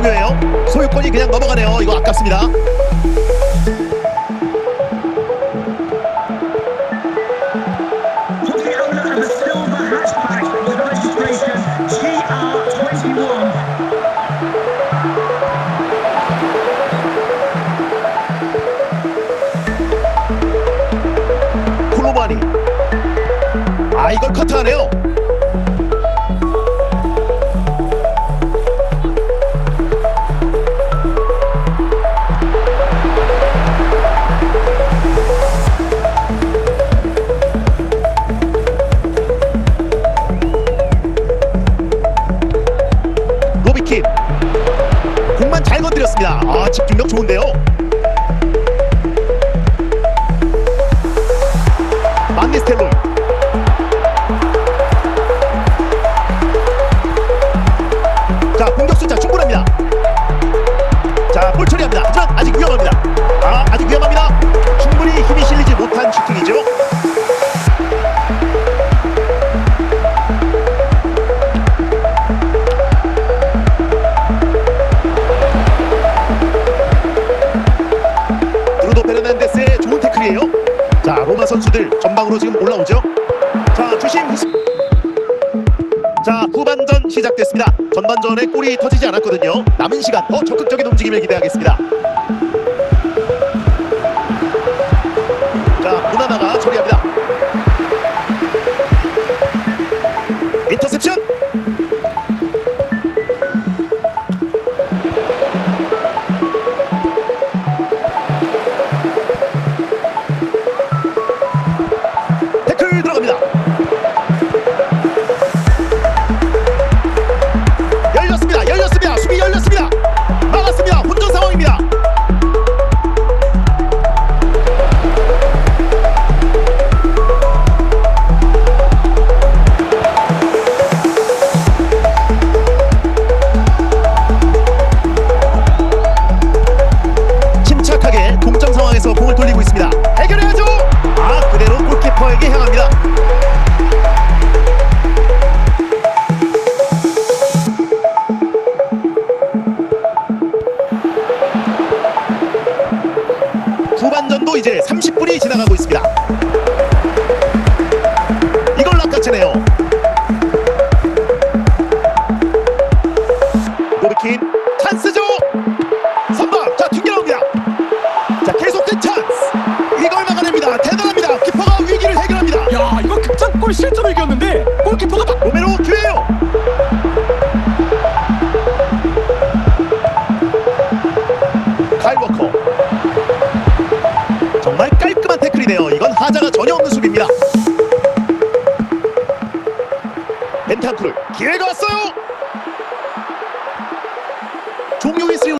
중요해요. 소유권이 그냥 넘어가네요. 이거 아깝습니다. Put the owner of the silver hatchback with registration TR21. 콜로마니. 아 이걸 커트하네요. 집중력 좋은데요. 브루노 페르난데스의 좋은 태클이에요. 자 로마 선수들 전방으로 지금 올라오죠. 자 주심. 자 후반전 시작됐습니다. 전반전에 골이 터지지 않았거든요. 남은 시간 더 적극적인 움직임을 기대하겠습니다 후반전도 이제 30분이 지나가고 있습니다. 이걸 낚아채네요. 로비킨 찬스죠. 선방 자 튕겨나옵니다. 자 계속된 찬스. 이걸 막아냅니다. 대단합니다. 키퍼가 위기를 해결합니다. 야 이거 극장골 실점을 이겼는데 전혀 없는 수비입니다. 벤탄쿠르 기회가 왔어요.